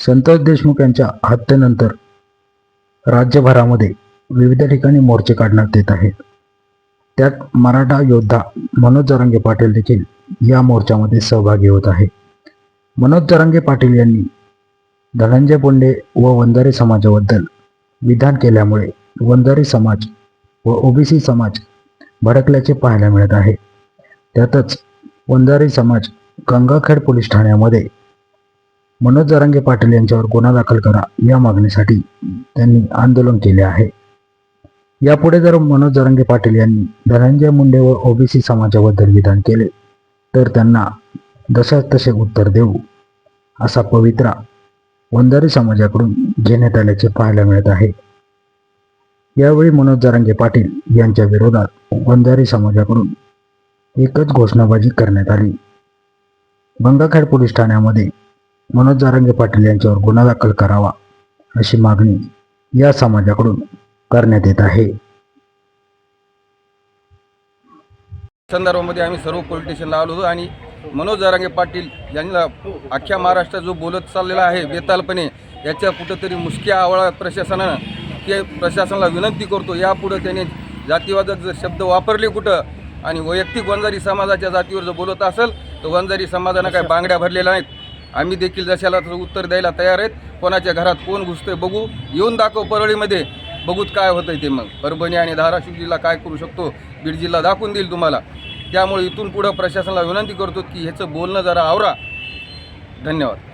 संतोष देशमुख यांच्या हत्येनंतर राज्यभरामध्ये विविध ठिकाणी मोर्चे काढण्यात येत आहेत. त्यात मराठा योद्धा मनोज जरांगे पाटील देखील या मोर्चामध्ये सहभागी होत आहे मनोज जरांगे पाटील यांनी धनंजय मुंडे व वंजारी समाजाबद्दल विधान केल्यामुळे वंजारी समाज व ओबीसी समाज भडकल्याचे पाहायला मिळत आहे. त्यातच वंजारी समाज गंगाखेड पोलीस ठाण्यामध्ये मनोज जरांगे पाटील यांच्यावर गुन्हा दाखल करा या मागणीसाठी त्यांनी आंदोलन केले आहे. यापुढे जर मनोज जरांगे पाटील यांनी धनंजय मुंडे व ओबीसी समाजाबद्दल विधान केले तर त्यांना जशाच तसे उत्तर देऊ असा पवित्रा वंजारी समाजाकडून घेण्यात आल्याचे पाहायला मिळत आहे. यावेळी मनोज जरांगे पाटील यांच्या विरोधात वंजारी समाजाकडून एकच घोषणाबाजी करण्यात आली. गंगाखेड पोलीस ठाण्यामध्ये मनोज जारंगे पाटील यांच्यावर गुन्हा दाखल करावा अशी मागणी या समाजाकडून करण्यात येत आहे. संदर्भामध्ये आम्ही सर्व पोलीस स्टेशनला आलो होतो आणि मनोज जारांगे पाटील यांना अख्ख्या महाराष्ट्रात जो बोलत चाललेला आहे बेतालपणे याच्या कुठंतरी मुसक्या आवळा प्रशासनानं ते प्रशासनाला विनंती करतो. यापुढं त्याने जातीवादात जर शब्द वापरले कुठं आणि वैयक्तिक वंजारी समाजाच्या जातीवर जर बोलत असेल तर वंजारी समाजानं काय बांगड्या भरलेल्या नाहीत. आम्ही देखील जशाला तसं उत्तर द्यायला तयार आहेत. कोणाच्या घरात कोण घुसतंय बघू. येऊन दाखव परळीमध्ये. बघूत काय होतंय ते मग. परभणी आणि धाराशिव जिल्हा काय करू शकतो? बीड जिल्हा दाखवून देईल तुम्हाला. त्यामुळे इथून पुढं प्रशासनाला विनंती करतो की ह्याचं बोलणं जरा आवरा. धन्यवाद.